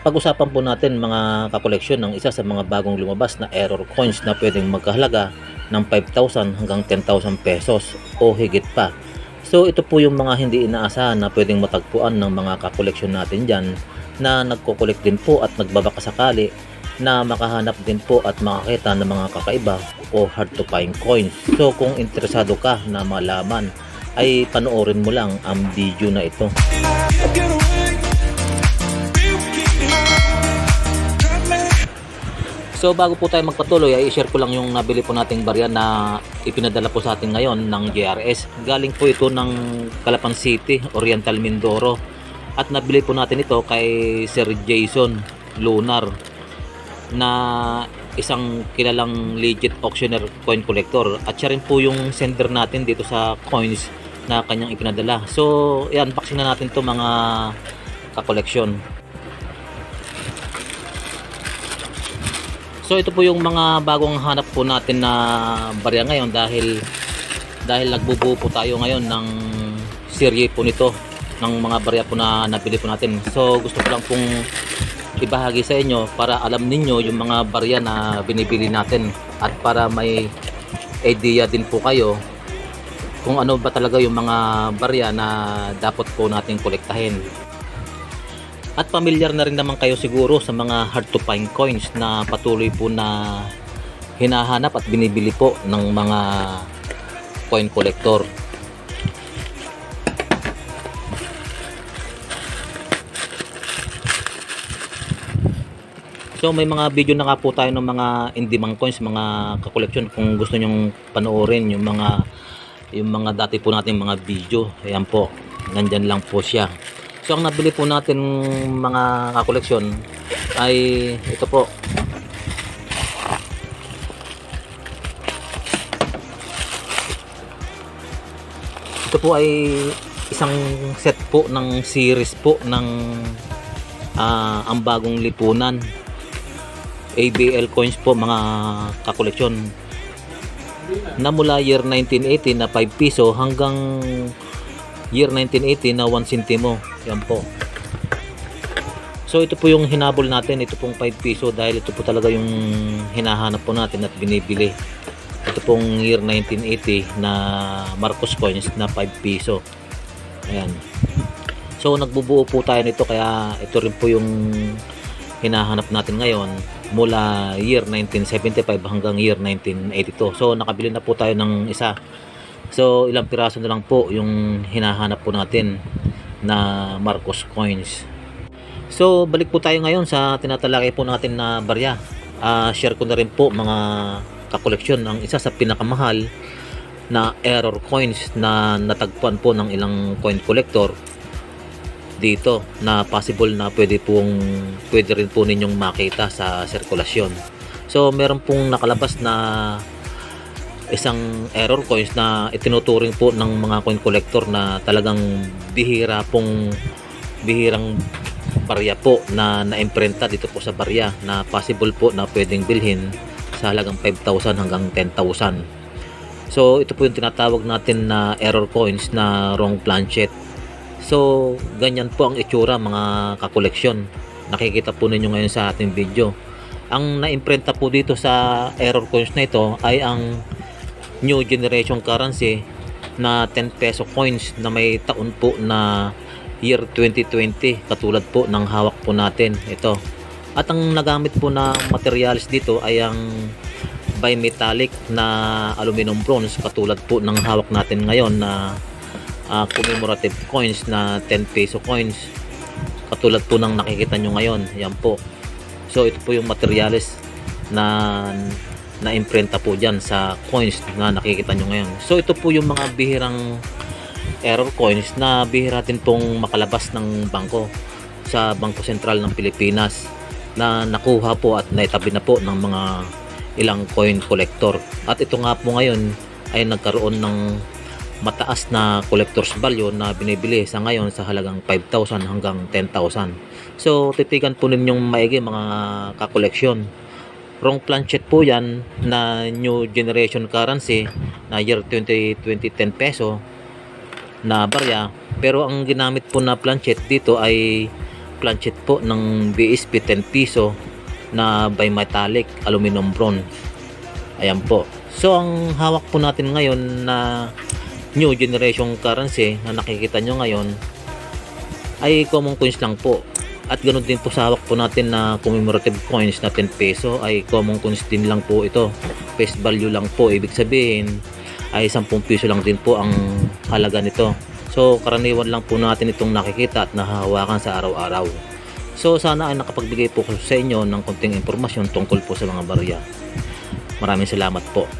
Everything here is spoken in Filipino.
Pag-usapan po natin mga kakoleksyon ng isa sa mga bagong lumabas na error coins na pwedeng magkahalaga ng 5,000 hanggang 10,000 pesos o higit pa. So ito po yung mga hindi inaasahan na pwedeng matagpuan ng mga kakoleksyon natin dyan na nagkukulik din po at nagbabaka sakali na makahanap din po at makakita ng mga kakaiba o hard to find coins. So kung interesado ka na malaman ay panoorin mo lang ang video na ito. So bago po tayo magpatuloy ay i-share ko lang yung nabili po nating barya na ipinadala po sa atin ngayon ng JRS. Galing po ito ng Calapan City, Oriental Mindoro. At nabili po natin ito kay Sir Jason Lunar na isang kilalang legit auctioneer coin collector at siya rin po yung sender natin dito sa coins na kanyang ipinadala. So, yan, unboxing na natin to mga kakoleksyon. So ito po yung mga bagong hanap po natin na barya ngayon dahil dahil nagbubuo po tayo ngayon ng serye po nito ng mga barya po na nabili po natin. So gusto ko lang pong ibahagi sa inyo para alam ninyo yung mga barya na binibili natin at para may idea din po kayo kung ano ba talaga yung mga barya na dapat po nating kolektahin. At pamilyar na rin naman kayo siguro sa mga hard to find coins na patuloy po na hinahanap at binibili po ng mga coin collector. So may mga video na nga po tayo ng mga indie coins, mga kakoleksyon kung gusto nyong panoorin yung mga yung mga dati po natin mga video. Ayan po. Nandyan lang po siya. So ang nabili po natin mga kakoleksyon ay ito po. Ito po ay isang set po ng series po ng ah, ang bagong lipunan. ABL coins po mga kakoleksyon na mula year 1980 na 5 piso hanggang year 1980 na 1 centimo. Yan po. So ito po yung hinabol natin, ito pong 5 piso dahil ito po talaga yung hinahanap po natin at binibili. Ito pong year 1980 na Marcos coins na 5 piso. Ayan. So nagbubuo po tayo nito kaya ito rin po yung hinahanap natin ngayon mula year 1975 hanggang year 1982. So nakabili na po tayo ng isa. So ilang piraso na lang po yung hinahanap po natin na Marcos coins. So balik po tayo ngayon sa tinatalakay po natin na barya. Ah, share ko na rin po mga kakoleksyon ng isa sa pinakamahal na error coins na natagpuan po ng ilang coin collector dito na possible na pwede pong pwede rin po ninyong makita sa sirkulasyon. So meron pong nakalabas na isang error coins na itinuturing po ng mga coin collector na talagang bihira pong bihirang barya po na naimprenta dito po sa barya na possible po na pwedeng bilhin sa halagang 5,000 hanggang 10,000. So ito po yung tinatawag natin na error coins na wrong planchet. So ganyan po ang itsura mga kakoleksyon. Nakikita po ninyo ngayon sa ating video. Ang naimprenta po dito sa error coins na ito ay ang new generation currency na 10 peso coins na may taon po na year 2020 katulad po ng hawak po natin. Ito. At ang nagamit po na materials dito ay ang bimetallic na aluminum bronze. Katulad po ng hawak natin ngayon na ah, commemorative coins na 10 peso coins. Katulad po ng nakikita nyo ngayon. Yan po. So ito po yung materials na na imprenta po dyan sa coins na nakikita nyo ngayon. So ito po yung mga bihirang error coins na bihira din pong makalabas ng bangko sa Bangko Sentral ng Pilipinas na nakuha po at naitabi na po ng mga ilang coin collector. At ito nga po ngayon ay nagkaroon ng mataas na collector's value na binibili sa ngayon sa halagang 5,000 hanggang 10,000 so titigan po ninyong maigi mga kakoleksyon wrong planchet po yan na new generation currency na year 2020 10 peso na barya pero ang ginamit po na planchet dito ay planchet po ng BSP 10 piso na bimetallic aluminum bronze. Ayan po. So ang hawak po natin ngayon na new generation currency na nakikita nyo ngayon ay common coins lang po. At ganoon din po sa hawak po natin na commemorative coins na 10 peso ay common coins din lang po ito. Face value lang po. Ibig sabihin ay 10 piso lang din po ang halaga nito. So karaniwan lang po natin itong nakikita at nahahawakan sa araw-araw. So sana ay nakapagbigay po ko sa inyo ng konting impormasyon tungkol po sa mga barya. Maraming salamat po.